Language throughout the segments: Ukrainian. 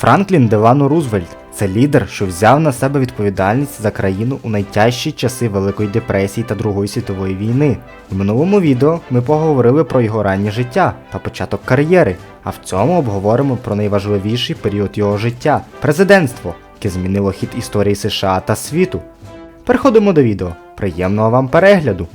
Франклін Делано Рузвельт це лідер, що взяв на себе відповідальність за країну у найтяжчі часи Великої депресії та Другої світової війни. У минулому відео ми поговорили про його раннє життя та початок кар'єри, а в цьому обговоримо про найважливіший період його життя президентство, яке змінило хід історії США та світу. Переходимо до відео. Приємного вам перегляду!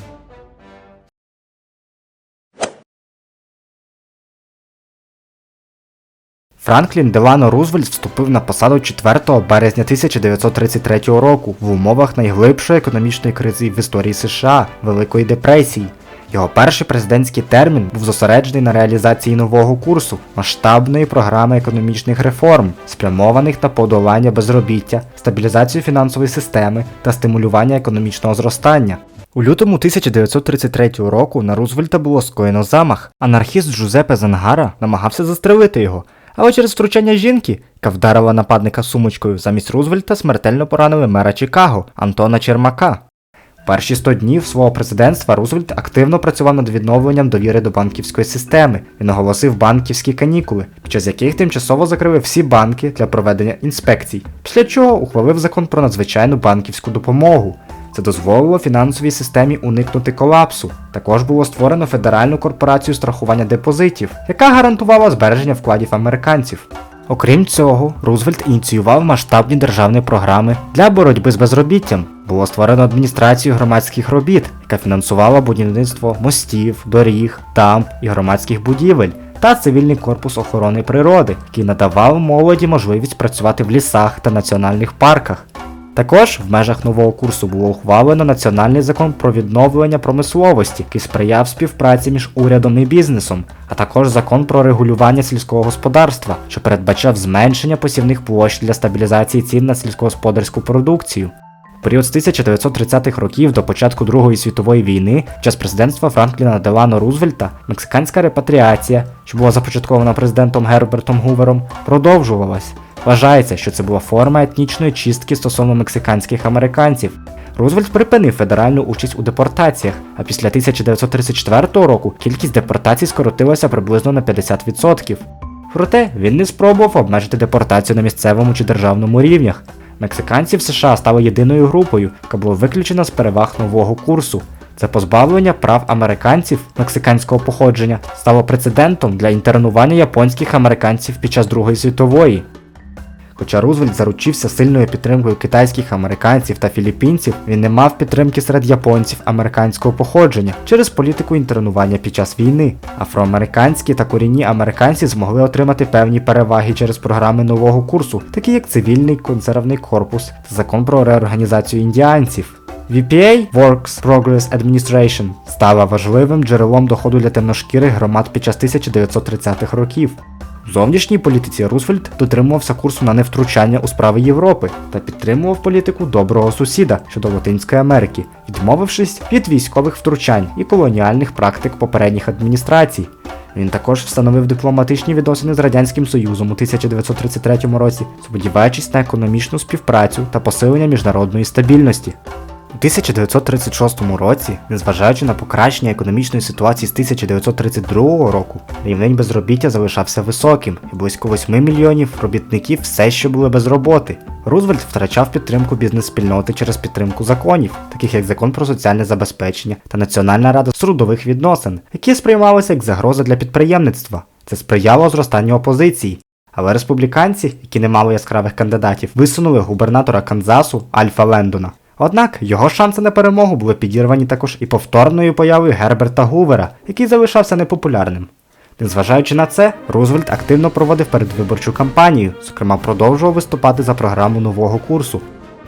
Франклін Делано Рузвельт вступив на посаду 4 березня 1933 року в умовах найглибшої економічної кризи в історії США Великої депресії. Його перший президентський термін був зосереджений на реалізації нового курсу, масштабної програми економічних реформ, спрямованих на подолання безробіття, стабілізацію фінансової системи та стимулювання економічного зростання. У лютому 1933 року на Рузвельта було скоєно замах. Анархіст Джузепе Зангара намагався застрелити його, але через втручання жінки, яка вдарила нападника сумочкою замість Рузвельта, смертельно поранили мера Чикаго Антона Чермака. Перші 100 днів свого президентства Рузвельт активно працював над відновленням довіри до банківської системи. Він оголосив банківські канікули, під час яких тимчасово закрили всі банки для проведення інспекцій, після чого ухвалив закон про надзвичайну банківську допомогу. Це дозволило фінансовій системі уникнути колапсу. Також було створено Федеральну корпорацію страхування депозитів, яка гарантувала збереження вкладів американців. Окрім цього, Рузвельт ініціював масштабні державні програми для боротьби з безробіттям. Було створено адміністрацію громадських робіт, яка фінансувала будівництво мостів, доріг, дамб і громадських будівель, та цивільний корпус охорони природи, який надавав молоді можливість працювати в лісах та національних парках. Також в межах нового курсу було ухвалено національний закон про відновлення промисловості, який сприяв співпраці між урядом і бізнесом, а також закон про регулювання сільського господарства, що передбачав зменшення посівних площ для стабілізації цін на сільськогосподарську продукцію. Період з 1930-х років до початку Другої світової війни, час президентства Франкліна Делано Рузвельта, мексиканська репатріація, що була започаткована президентом Гербертом Гувером, продовжувалась. Вважається, що це була форма етнічної чистки стосовно мексиканських американців. Рузвельт припинив федеральну участь у депортаціях, а після 1934 року кількість депортацій скоротилася приблизно на 50%. Проте він не спробував обмежити депортацію на місцевому чи державному рівнях. Мексиканці в США стали єдиною групою, яка була виключена з переваг нового курсу. Це позбавлення прав американців мексиканського походження стало прецедентом для інтернування японських американців під час Другої світової. Хоча Рузвельт заручився сильною підтримкою китайських американців та філіппінців, він не мав підтримки серед японців американського походження через політику інтернування під час війни. Афроамериканські та корінні американці змогли отримати певні переваги через програми нового курсу, такі як цивільний консервний корпус та закон про реорганізацію індіанців. VPA Works Progress Administration стала важливим джерелом доходу для темношкірих громад під час 1930-х років. Зовнішній політиці Рузвельт дотримувався курсу на невтручання у справи Європи та підтримував політику доброго сусіда щодо Латинської Америки, відмовившись від військових втручань і колоніальних практик попередніх адміністрацій. Він також встановив дипломатичні відносини з Радянським Союзом у 1933 році, сподіваючись на економічну співпрацю та посилення міжнародної стабільності. У 1936 році, незважаючи на покращення економічної ситуації з 1932 року, рівень безробіття залишався високим, і близько 8 мільйонів робітників все ще були без роботи. Рузвельт втрачав підтримку бізнес-спільноти через підтримку законів, таких як закон про соціальне забезпечення та Національна рада трудових відносин, які сприймалися як загроза для підприємництва. Це сприяло зростанню опозиції. Але республіканці, які не мали яскравих кандидатів, висунули губернатора Канзасу Альфа Лендона. Однак його шанси на перемогу були підірвані також і повторною появою Герберта Гувера, який залишався непопулярним. Незважаючи на це, Рузвельт активно проводив передвиборчу кампанію, зокрема продовжував виступати за програму нового курсу.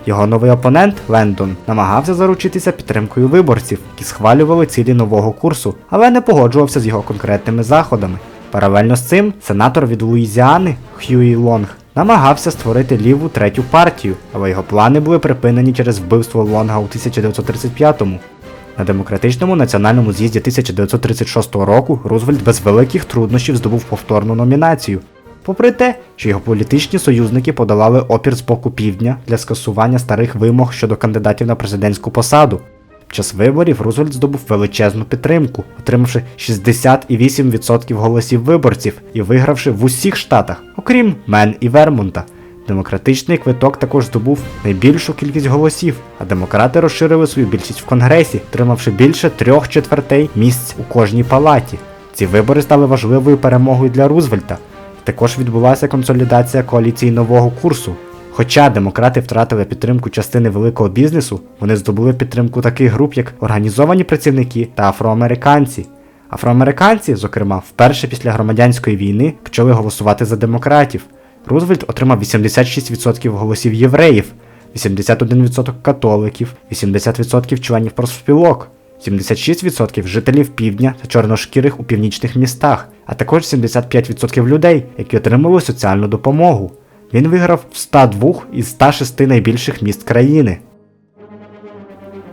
Його новий опонент Лендон намагався заручитися підтримкою виборців, які схвалювали цілі нового курсу, але не погоджувався з його конкретними заходами. Паралельно з цим сенатор від Луїзіани Хьюї Лонг намагався створити ліву третю партію, але його плани були припинені через вбивство Лонга у 1935-му. На демократичному національному з'їзді 1936 року Рузвельт без великих труднощів здобув повторну номінацію. Попри те, що його політичні союзники подолали опір з боку півдня для скасування старих вимог щодо кандидатів на президентську посаду. Час виборів Рузвельт здобув величезну підтримку, отримавши 68% голосів виборців і вигравши в усіх штатах, окрім Мен і Вермонта. Демократичний квиток також здобув найбільшу кількість голосів, а демократи розширили свою більшість в Конгресі, отримавши більше трьох четвертей місць у кожній палаті. Ці вибори стали важливою перемогою для Рузвельта. Також відбулася консолідація коаліції нового курсу. Хоча демократи втратили підтримку частини великого бізнесу, вони здобули підтримку таких груп, як організовані працівники та афроамериканці. Афроамериканці, зокрема, вперше після громадянської війни почали голосувати за демократів. Рузвельт отримав 86% голосів євреїв, 81% католиків, 80% членів профспілок, 76% жителів півдня та чорношкірих у північних містах, а також 75% людей, які отримали соціальну допомогу. Він виграв в 102 із 106 найбільших міст країни.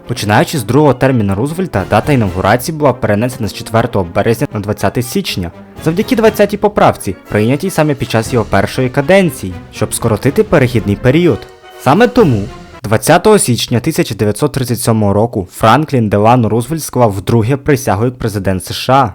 Починаючи з другого терміну Рузвельта, дата інаугурації була перенесена з 4 березня на 20 січня, завдяки 20-й поправці, прийнятій саме під час його першої каденції, щоб скоротити перехідний період. Саме тому 20 січня 1937 року Франклін Делано Рузвельт склав вдруге присягу як президент США.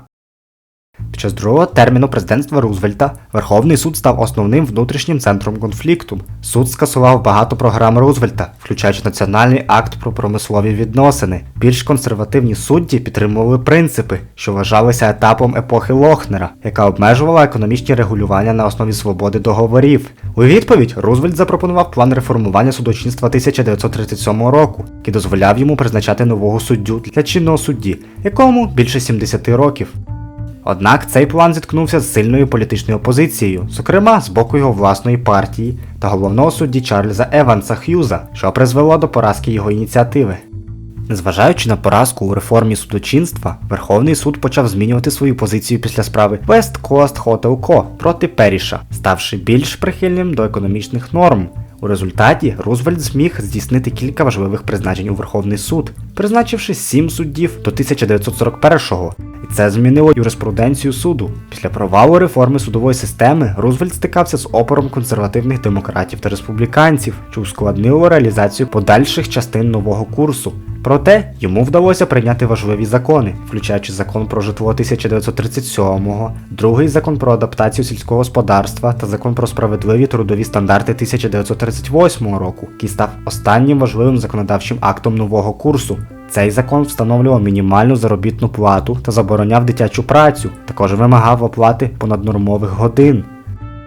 Під час другого терміну президентства Рузвельта Верховний суд став основним внутрішнім центром конфлікту. Суд скасував багато програм Рузвельта, включаючи Національний акт про промислові відносини. Більш консервативні судді підтримували принципи, що вважалися етапом епохи Лохнера, яка обмежувала економічні регулювання на основі свободи договорів. У відповідь Рузвельт запропонував план реформування судочинства 1937 року, який дозволяв йому призначати нового суддю для чинного судді, якому більше 70 років. Однак цей план зіткнувся з сильною політичною опозицією, зокрема з боку його власної партії та головного судді Чарльза Еванса Х'юза, що призвело до поразки його ініціативи. Незважаючи на поразку у реформі судочинства, Верховний суд почав змінювати свою позицію після справи West Coast Hotel Co. проти Періша, ставши більш прихильним до економічних норм. У результаті Рузвельт зміг здійснити кілька важливих призначень у Верховний суд, призначивши сім суддів до 1941-го. І це змінило юриспруденцію суду. Після провалу реформи судової системи Рузвельт стикався з опором консервативних демократів та республіканців, що ускладнило реалізацію подальших частин нового курсу. Проте йому вдалося прийняти важливі закони, включаючи закон про житло 1937-го, другий закон про адаптацію сільського господарства та закон про справедливі трудові стандарти 1938 року, який став останнім важливим законодавчим актом нового курсу. Цей закон встановлював мінімальну заробітну плату та забороняв дитячу працю, також вимагав оплати понаднормових годин.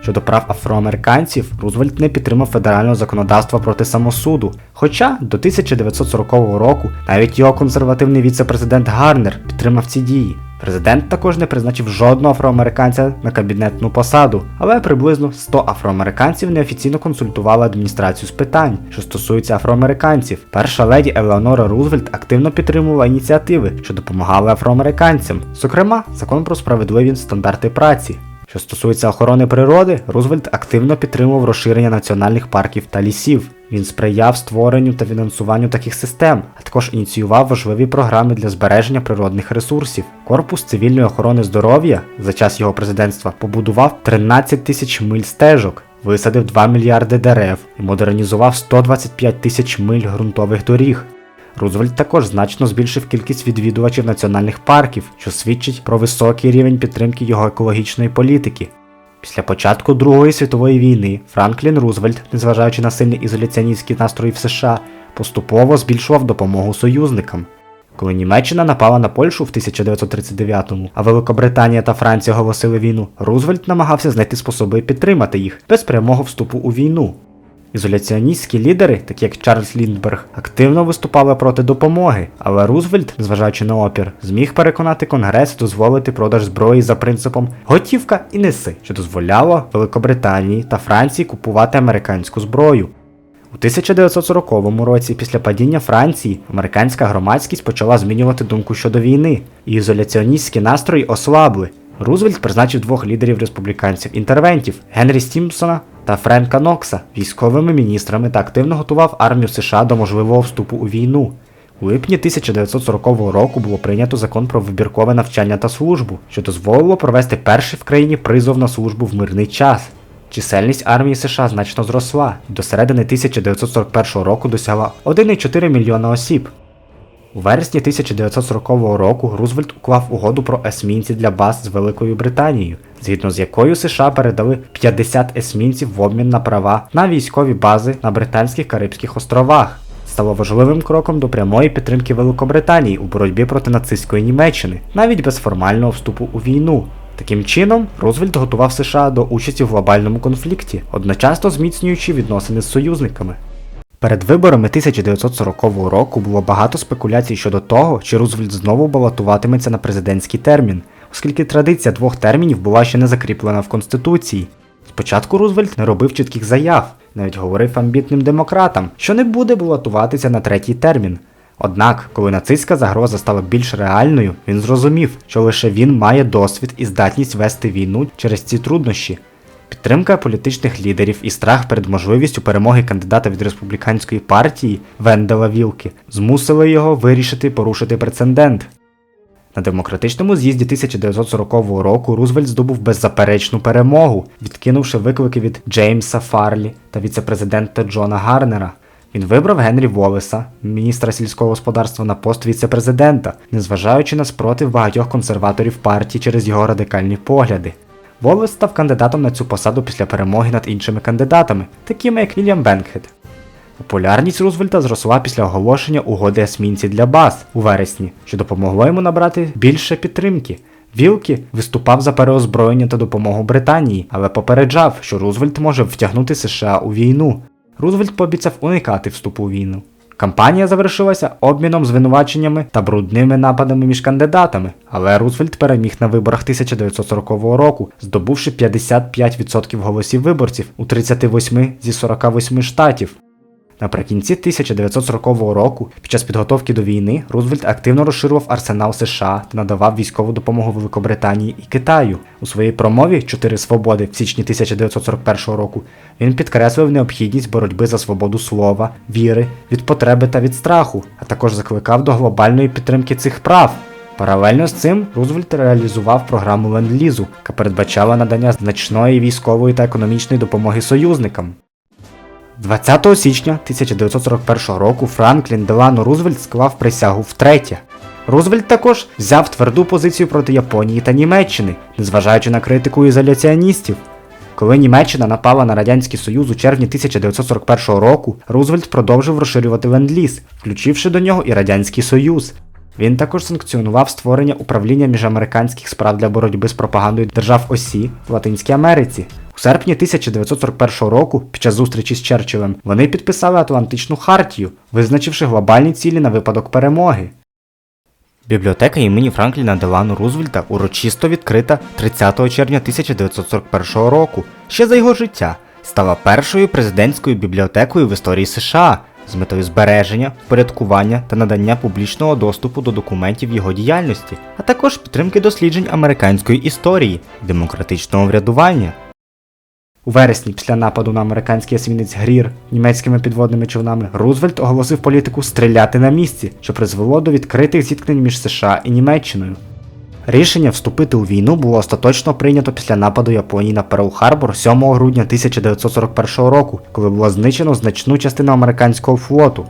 Щодо прав афроамериканців, Рузвельт не підтримав федерального законодавства проти самосуду. Хоча до 1940 року навіть його консервативний віце-президент Гарнер підтримав ці дії. Президент також не призначив жодного афроамериканця на кабінетну посаду, але приблизно 100 афроамериканців неофіційно консультували адміністрацію з питань, що стосуються афроамериканців. Перша леді Елеонора Рузвельт активно підтримувала ініціативи, що допомагали афроамериканцям, зокрема, закон про справедливі стандарти праці. Що стосується охорони природи, Рузвельт активно підтримував розширення національних парків та лісів. Він сприяв створенню та фінансуванню таких систем, а також ініціював важливі програми для збереження природних ресурсів. Корпус цивільної охорони здоров'я за час його президентства побудував 13 тисяч миль стежок, висадив 2 мільярди дерев і модернізував 125 тисяч миль ґрунтових доріг. Рузвельт також значно збільшив кількість відвідувачів національних парків, що свідчить про високий рівень підтримки його екологічної політики. Після початку Другої світової війни Франклін Рузвельт, незважаючи на сильні ізоляціоністські настрої в США, поступово збільшував допомогу союзникам. Коли Німеччина напала на Польщу в 1939-му, а Великобританія та Франція оголосили війну, Рузвельт намагався знайти способи підтримати їх без прямого вступу у війну. Ізоляціоністські лідери, такі як Чарльз Ліндберг, активно виступали проти допомоги, але Рузвельт, незважаючи на опір, зміг переконати Конгрес дозволити продаж зброї за принципом готівка і неси, що дозволяло Великобританії та Франції купувати американську зброю. У 1940 році, після падіння Франції, американська громадськість почала змінювати думку щодо війни, і ізоляціоністські настрої ослабли. Рузвельт призначив двох лідерів республіканців-інтервентів Генрі Стімпсона та Френка Нокса військовими міністрами та активно готував армію США до можливого вступу у війну. У липні 1940 року було прийнято закон про вибіркове навчання та службу, що дозволило провести перший в країні призов на службу в мирний час. Чисельність армії США значно зросла і до середини 1941 року досягла 1,4 мільйона осіб. У вересні 1940 року Рузвельт уклав угоду про есмінці для баз з Великою Британією, згідно з якою США передали 50 есмінців в обмін на права на військові бази на Британських Карибських островах. Стало важливим кроком до прямої підтримки Великобританії у боротьбі проти нацистської Німеччини, навіть без формального вступу у війну. Таким чином, Рузвельт готував США до участі в глобальному конфлікті, одночасно зміцнюючи відносини з союзниками. Перед виборами 1940 року було багато спекуляцій щодо того, чи Рузвельт знову балотуватиметься на президентський термін, оскільки традиція двох термінів була ще не закріплена в Конституції. Спочатку Рузвельт не робив чітких заяв, навіть говорив амбітним демократам, що не буде балотуватися на третій термін. Однак, коли нацистська загроза стала більш реальною, він зрозумів, що лише він має досвід і здатність вести війну через ці труднощі. Підтримка політичних лідерів і страх перед можливістю перемоги кандидата від республіканської партії Вендела Вілки змусили його вирішити порушити прецедент. На демократичному з'їзді 1940 року Рузвельт здобув беззаперечну перемогу, відкинувши виклики від Джеймса Фарлі та віцепрезидента Джона Гарнера. Він вибрав Генрі Волеса, міністра сільського господарства, на пост віцепрезидента, незважаючи на спротив багатьох консерваторів партії через його радикальні погляди. Волес став кандидатом на цю посаду після перемоги над іншими кандидатами, такими як Вільям Бенкхед. Популярність Рузвельта зросла після оголошення угоди есмінці для баз у вересні, що допомогло йому набрати більше підтримки. Вілкі виступав за переозброєння та допомогу Британії, але попереджав, що Рузвельт може втягнути США у війну. Рузвельт пообіцяв уникати вступу у війну. Кампанія завершилася обміном звинуваченнями та брудними нападами між кандидатами, але Рузвельт переміг на виборах 1940 року, здобувши 55% голосів виборців у 38 зі 48 штатів. Наприкінці 1940 року, під час підготовки до війни, Рузвельт активно розширював арсенал США та надавав військову допомогу Великобританії і Китаю. У своїй промові Чотири свободи в січні 1941 року він підкреслив необхідність боротьби за свободу слова, віри, від потреби та від страху, а також закликав до глобальної підтримки цих прав. Паралельно з цим Рузвельт реалізував програму Ленд-Лізу, яка передбачала надання значної військової та економічної допомоги союзникам. 20 січня 1941 року Франклін Делано Рузвельт склав присягу втретє. Рузвельт також взяв тверду позицію проти Японії та Німеччини, незважаючи на критику ізоляціоністів. Коли Німеччина напала на Радянський Союз у червні 1941 року, Рузвельт продовжив розширювати ленд-ліз, включивши до нього і Радянський Союз. Він також санкціонував створення управління міжамериканських справ для боротьби з пропагандою держав Осі в Латинській Америці. У серпні 1941 року, під час зустрічі з Черчиллем, вони підписали Атлантичну хартію, визначивши глобальні цілі на випадок перемоги. Бібліотека імені Франкліна Делану Рузвельта урочисто відкрита 30 червня 1941 року, ще за його життя, стала першою президентською бібліотекою в історії США з метою збереження, впорядкування та надання публічного доступу до документів його діяльності, а також підтримки досліджень американської історії, демократичного врядування. У вересні, після нападу на американський есмінець Грір німецькими підводними човнами, Рузвельт оголосив політику стріляти на місці, що призвело до відкритих зіткнень між США і Німеччиною. Рішення вступити у війну було остаточно прийнято після нападу Японії на Перл-Харбор 7 грудня 1941 року, коли було знищено значну частину американського флоту.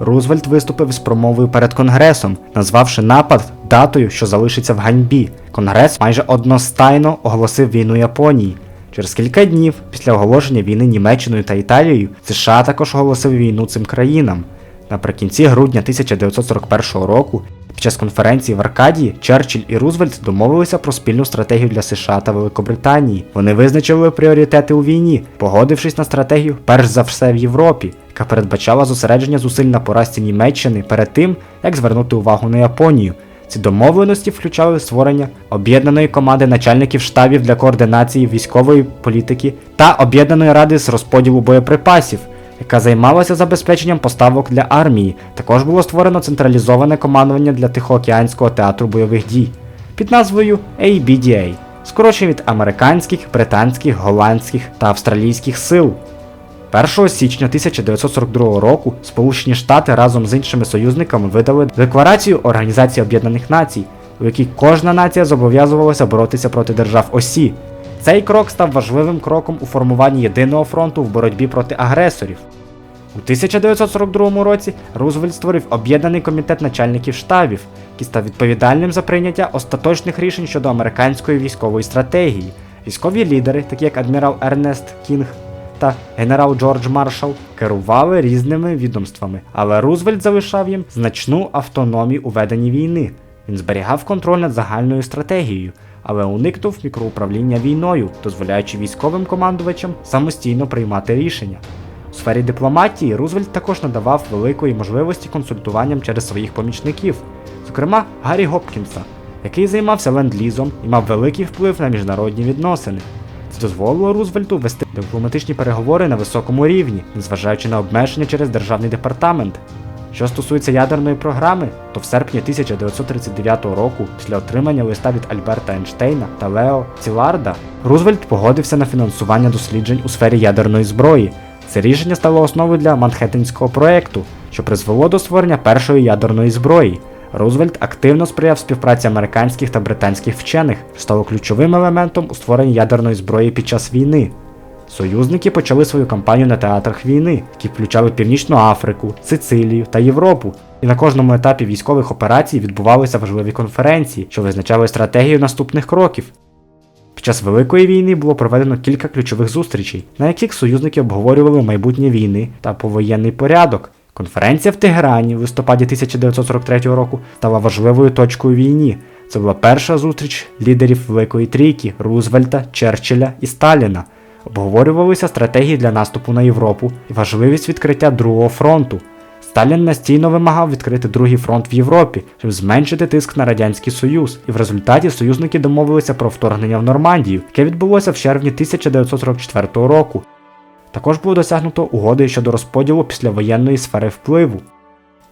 Рузвельт виступив з промовою перед Конгресом, назвавши напад датою, що залишиться в ганьбі. Конгрес майже одностайно оголосив війну Японії. Через кілька днів після оголошення війни Німеччиною та Італією США також оголосив війну цим країнам. Наприкінці грудня 1941 року, під час конференції в Аркадії, Черчилль і Рузвельт домовилися про спільну стратегію для США та Великобританії. Вони визначили пріоритети у війні, погодившись на стратегію перш за все в Європі, яка передбачала зосередження зусиль на поразці Німеччини перед тим, як звернути увагу на Японію. Ці домовленості включали створення об'єднаної команди начальників штабів для координації військової політики та об'єднаної ради з розподілу боєприпасів, яка займалася забезпеченням поставок для армії. Також було створено централізоване командування для Тихоокеанського театру бойових дій під назвою ABDA, скорочення від американських, британських, голландських та австралійських сил. 1 січня 1942 року Сполучені Штати разом з іншими союзниками видали декларацію Організації Об'єднаних Націй, у якій кожна нація зобов'язувалася боротися проти держав осі. Цей крок став важливим кроком у формуванні єдиного фронту в боротьбі проти агресорів. У 1942 році Рузвельт створив об'єднаний комітет начальників штабів, який став відповідальним за прийняття остаточних рішень щодо американської військової стратегії. Військові лідери, такі як адмірал Ернест Кінг та генерал Джордж Маршал, керували різними відомствами, але Рузвельт залишав їм значну автономію у веденні війни. Він зберігав контроль над загальною стратегією, але уникнув мікроуправління війною, дозволяючи військовим командувачам самостійно приймати рішення. У сфері дипломатії Рузвельт також надавав великої можливості консультуванням через своїх помічників, зокрема Гаррі Гопкінса, який займався ленд-лізом і мав великий вплив на міжнародні відносини. Це дозволило Рузвельту вести дипломатичні переговори на високому рівні, незважаючи на обмеження через державний департамент. Що стосується ядерної програми, то в серпні 1939 року, після отримання листа від Альберта Ейнштейна та Лео Ціларда, Рузвельт погодився на фінансування досліджень у сфері ядерної зброї. Це рішення стало основою для Манхеттенського проєкту, що призвело до створення першої ядерної зброї. Рузвельт активно сприяв співпраці американських та британських вчених, що стало ключовим елементом у створенні ядерної зброї під час війни. Союзники почали свою кампанію на театрах війни, які включали Північну Африку, Сицилію та Європу. І на кожному етапі військових операцій відбувалися важливі конференції, що визначали стратегію наступних кроків. Під час Великої війни було проведено кілька ключових зустрічей, на яких союзники обговорювали майбутнє війни та повоєнний порядок. Конференція в Тегерані в листопаді 1943 року стала важливою точкою війні. Це була перша зустріч лідерів Великої Трійки Рузвельта, Черчилля і Сталіна. Обговорювалися стратегії для наступу на Європу і важливість відкриття Другого фронту. Сталін настійно вимагав відкрити другий фронт в Європі, щоб зменшити тиск на Радянський Союз, і в результаті союзники домовилися про вторгнення в Нормандію, яке відбулося в червні 1944 року. Також було досягнуто угоди щодо розподілу післявоєнної сфери впливу.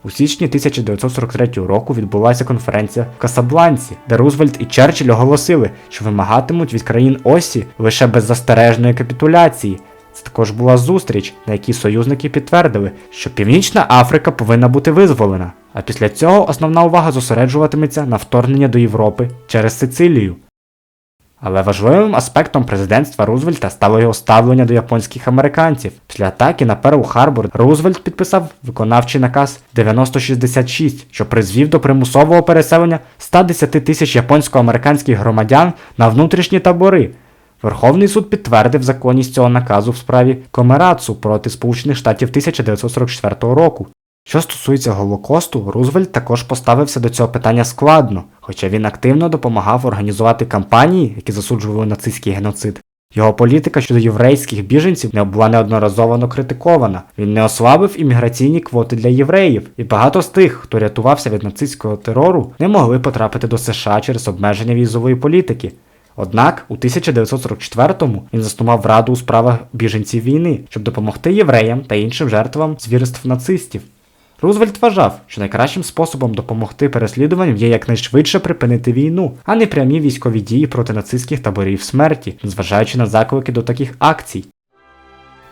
У січні 1943 року відбулася конференція в Касабланці, де Рузвельт і Черчилль оголосили, що вимагатимуть від країн Осі лише беззастережної капітуляції. Це також була зустріч, на якій союзники підтвердили, що Північна Африка повинна бути визволена, а після цього основна увага зосереджуватиметься на вторгнення до Європи через Сицилію. Але важливим аспектом президентства Рузвельта стало його ставлення до японських американців. Після атаки на Перл Харбор Рузвельт підписав виконавчий наказ 9066, що призвів до примусового переселення 110 тисяч японсько-американських громадян на внутрішні табори. Верховний суд підтвердив законність цього наказу в справі Комерацу проти Сполучених Штатів 1944 року. Що стосується Голокосту, Рузвельт також поставився до цього питання складно, хоча він активно допомагав організувати кампанії, які засуджували нацистський геноцид. Його політика щодо єврейських біженців не була неодноразово критикована. Він не ослабив імміграційні квоти для євреїв, і багато з тих, хто рятувався від нацистського терору, не могли потрапити до США через обмеження візової політики. Однак у 1944-му він заснував раду у справах біженців війни, щоб допомогти євреям та іншим жертвам звірств нацистів. Рузвельт вважав, що найкращим способом допомогти переслідуванням є якнайшвидше припинити війну, а не прямі військові дії проти нацистських таборів смерті, незважаючи на заклики до таких акцій.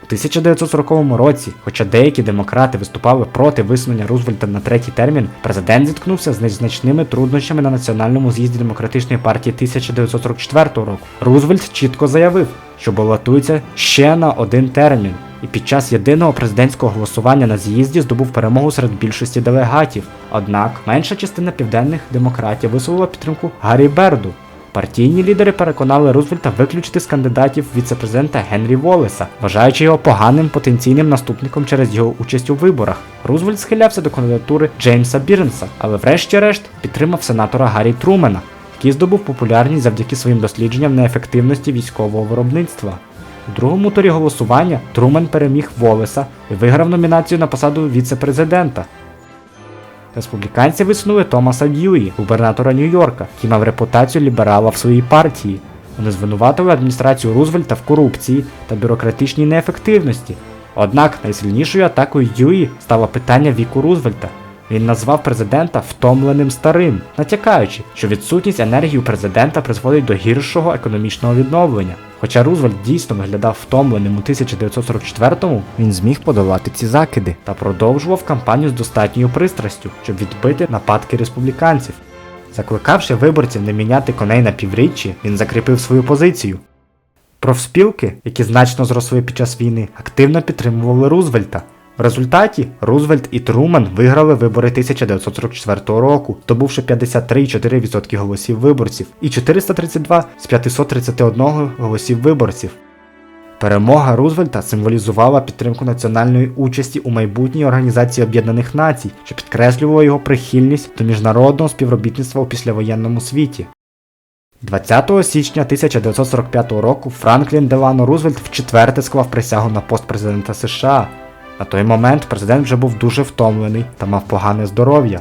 У 1940 році, хоча деякі демократи виступали проти висунення Рузвельта на третій термін, президент зіткнувся з незначними труднощами на національному з'їзді демократичної партії 1944 року. Рузвельт чітко заявив, що балотується ще на один термін, і під час єдиного президентського голосування на з'їзді здобув перемогу серед більшості делегатів. Однак менша частина південних демократів висловила підтримку Гаррі Берду. Партійні лідери переконали Рузвельта виключити з кандидатів віце-президента Генрі Волеса, вважаючи його поганим потенційним наступником через його участь у виборах. Рузвельт схилявся до кандидатури Джеймса Бірнса, але врешті-решт підтримав сенатора Гаррі Трумена, який здобув популярність завдяки своїм дослідженням неефективності військового виробництва. У другому турі голосування Трумен переміг Волеса і виграв номінацію на посаду віце-президента. Республіканці висунули Томаса Дьюї, губернатора Нью-Йорка, який мав репутацію ліберала в своїй партії. Вони звинуватили адміністрацію Рузвельта в корупції та бюрократичній неефективності. Однак найсильнішою атакою Дьюї стало питання віку Рузвельта. Він назвав президента втомленим старим, натякаючи, що відсутність енергії у президента призводить до гіршого економічного відновлення. Хоча Рузвельт дійсно виглядав втомленим у 1944-му, він зміг подолати ці закиди та продовжував кампанію з достатньою пристрастю, щоб відбити нападки республіканців. Закликавши виборців не міняти коней на півріччі, він закріпив свою позицію. Профспілки, які значно зросли під час війни, активно підтримували Рузвельта. В результаті Рузвельт і Труман виграли вибори 1944 року, здобувши 53,4% голосів виборців і 432 з 531 голосів виборців. Перемога Рузвельта символізувала підтримку національної участі у майбутній Організації Об'єднаних Націй, що підкреслювало його прихильність до міжнародного співробітництва у післявоєнному світі. 20 січня 1945 року Франклін Делано Рузвельт вчетверте склав присягу на пост президента США. На той момент президент вже був дуже втомлений та мав погане здоров'я.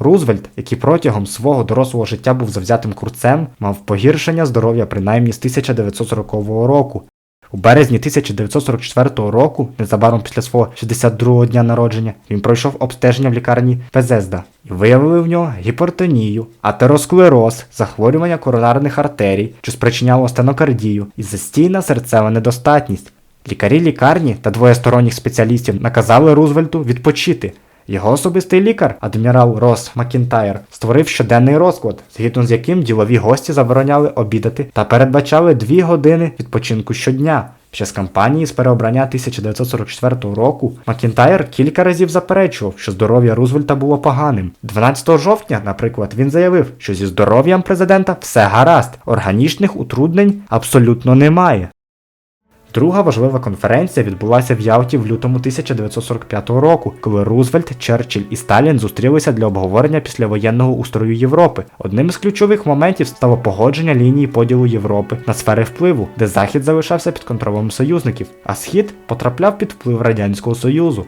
Рузвельт, який протягом свого дорослого життя був завзятим курцем, мав погіршення здоров'я принаймні з 1940 року. У березні 1944 року, незабаром після свого 62-го дня народження, він пройшов обстеження в лікарні Пезезда і виявили в нього гіпертонію, атеросклероз, захворювання коронарних артерій, що спричиняло стенокардію і застійна серцева недостатність. Лікарі лікарні та двоє сторонніх спеціалістів наказали Рузвельту відпочити. Його особистий лікар, адмірал Рос Макінтайр, створив щоденний розклад, згідно з яким ділові гості забороняли обідати та передбачали дві години відпочинку щодня. Під час кампанії з переобрання 1944 року Макінтайр кілька разів заперечував, що здоров'я Рузвельта було поганим. 12 жовтня, наприклад, він заявив, що зі здоров'ям президента все гаразд, органічних утруднень абсолютно немає. Друга важлива конференція відбулася в Ялті в лютому 1945 року, коли Рузвельт, Черчилль і Сталін зустрілися для обговорення післявоєнного устрою Європи. Одним з ключових моментів стало погодження лінії поділу Європи на сфери впливу, де Захід залишався під контролем союзників, а Схід потрапляв під вплив Радянського Союзу.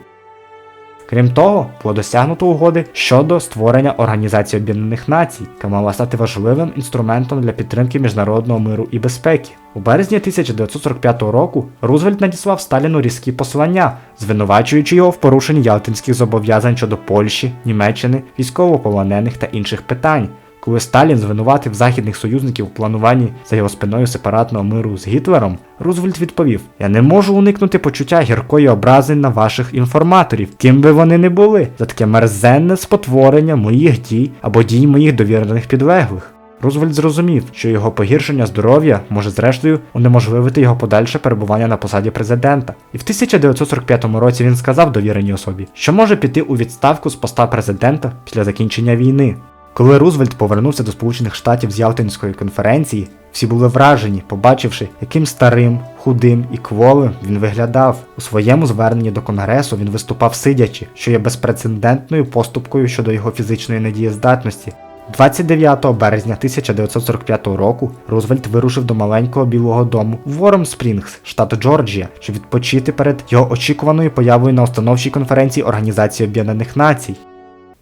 Крім того, було досягнуто угоди щодо створення Організації Об'єднаних Націй, яка мала стати важливим інструментом для підтримки міжнародного миру і безпеки. У березні 1945 року Рузвельт надіслав Сталіну різкі послання, звинувачуючи його в порушенні ялтинських зобов'язань щодо Польщі, Німеччини, військовополонених та інших питань. Коли Сталін звинуватив західних союзників у плануванні за його спиною сепаратного миру з Гітлером, Рузвельт відповів: Я не можу уникнути почуття гіркої образи на ваших інформаторів, ким би вони не були, за таке мерзенне спотворення моїх дій або дій моїх довірених підлеглих. Рузвельт зрозумів, що його погіршення здоров'я може зрештою унеможливити його подальше перебування на посаді президента. І в 1945 році він сказав довіреній особі, що може піти у відставку з поста президента після закінчення війни. Коли Рузвельт повернувся до Сполучених Штатів з Ялтинської конференції, всі були вражені, побачивши, яким старим, худим і кволим він виглядав. У своєму зверненні до Конгресу він виступав сидячи, що є безпрецедентною поступкою щодо його фізичної недієздатності. 29 березня 1945 року Рузвельт вирушив до маленького білого дому в Вором Спрінгс, штат Джорджія, щоб відпочити перед його очікуваною появою на установчій конференції Організації Об'єднаних Націй.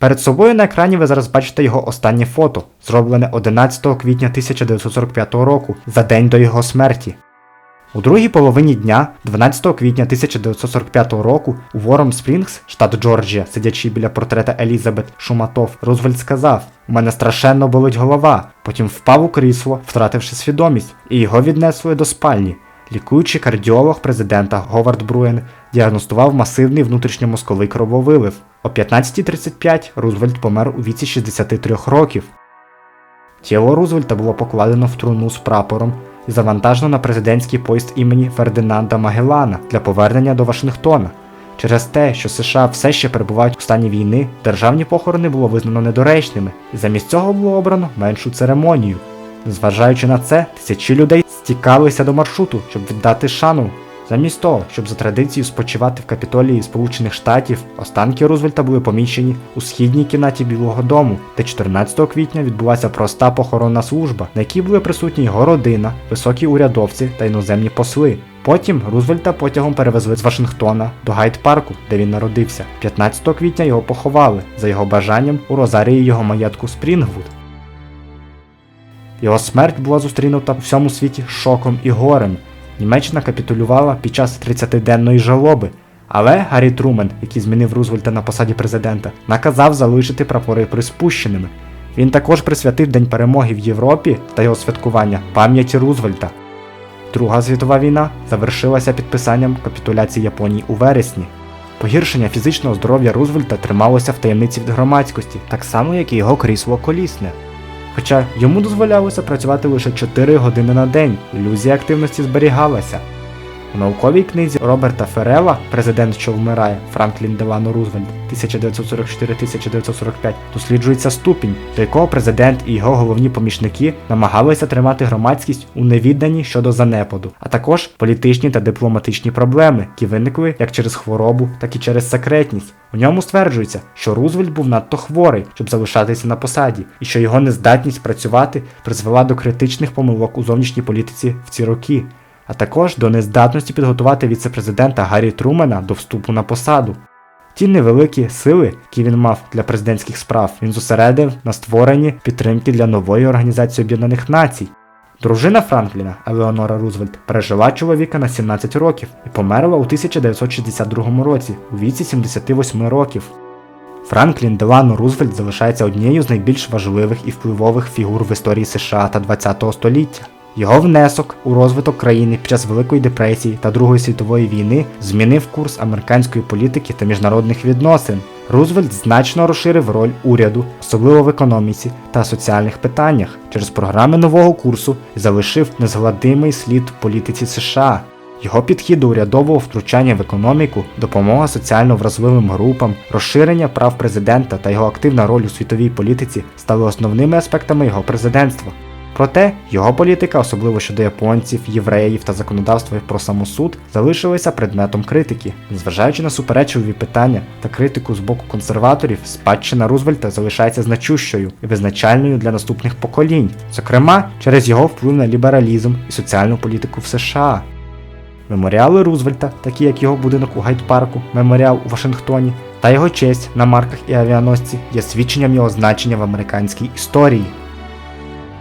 Перед собою на екрані ви зараз бачите його останнє фото, зроблене 11 квітня 1945 року, за день до його смерті. У другій половині дня, 12 квітня 1945 року, у Вором Спрінгс, штат Джорджія, сидячи біля портрета Елізабет Шуматов, Рузвельт сказав: У мене страшенно болить голова. Потім впав у крісло, втративши свідомість, і його віднесли до спальні. Лікуючий кардіолог президента Говард Бруен діагностував масивний внутрішньомозковий крововилив. О 15.35 Рузвельт помер у віці 63 років. Тіло Рузвельта було покладено в труну з прапором і завантажено на президентський поїзд імені Фердинанда Магеллана для повернення до Вашингтона. Через те, що США все ще перебувають у стані війни, державні похорони було визнано недоречними, і замість цього було обрано меншу церемонію. Незважаючи на це, тисячі людей стікалися до маршруту, щоб віддати шану. Замість того, щоб за традицією спочивати в капітолії Сполучених Штатів, останки Рузвельта були поміщені у східній кімнаті Білого Дому, де 14 квітня відбулася проста похоронна служба, на якій були присутні його родина, високі урядовці та іноземні посли. Потім Рузвельта потягом перевезли з Вашингтона до Гайд-парку, де він народився. 15 квітня його поховали за його бажанням у розарії його маєтку Спрінгвуд. Його смерть була зустрінута у всьому світі шоком і горем. Німеччина капітулювала під час 30-денної жалоби, але Гаррі Трумен, який змінив Рузвельта на посаді президента, наказав залишити прапори приспущеними. Він також присвятив День перемоги в Європі та його святкування пам'яті Рузвельта. Друга світова війна завершилася підписанням капітуляції Японії у вересні. Погіршення фізичного здоров'я Рузвельта трималося в таємниці від громадськості, так само як і його крісло колісне. Хоча йому дозволялося працювати лише 4 години на день, ілюзія активності зберігалася. У науковій книзі Роберта Ферела Президент, що вмирає Франклін Делано Рузвельт 1944-1945 досліджується ступінь, до якого президент і його головні помічники намагалися тримати громадськість у невідданні щодо занепаду, а також політичні та дипломатичні проблеми, які виникли як через хворобу, так і через секретність. У ньому стверджується, що Рузвельт був надто хворий, щоб залишатися на посаді, і що його нездатність працювати призвела до критичних помилок у зовнішній політиці в ці роки, а також до нездатності підготувати віце-президента Гаррі Трумена до вступу на посаду. Ті невеликі сили, які він мав для президентських справ, він зосередив на створенні підтримки для нової організації Об'єднаних Націй. Дружина Франкліна Елеонора Рузвельт пережила чоловіка на 17 років і померла у 1962 році у віці 78 років. Франклін Делано Рузвельт залишається однією з найбільш важливих і впливових фігур в історії США та ХХ століття. Його внесок у розвиток країни під час Великої депресії та Другої світової війни змінив курс американської політики та міжнародних відносин. Рузвельт значно розширив роль уряду, особливо в економіці та соціальних питаннях, через програми нового курсу залишив незгладимий слід в політиці США. Його підхід до урядового втручання в економіку, допомога соціально вразливим групам, розширення прав президента та його активна роль у світовій політиці стали основними аспектами його президентства. Проте його політика, особливо щодо японців, євреїв та законодавства про самосуд, залишилися предметом критики. Незважаючи на суперечливі питання та критику з боку консерваторів, спадщина Рузвельта залишається значущою і визначальною для наступних поколінь, зокрема через його вплив на лібералізм і соціальну політику в США. Меморіали Рузвельта, такі як його будинок у Гайд-парку, меморіал у Вашингтоні, та його честь на марках і авіаносці є свідченням його значення в американській історії.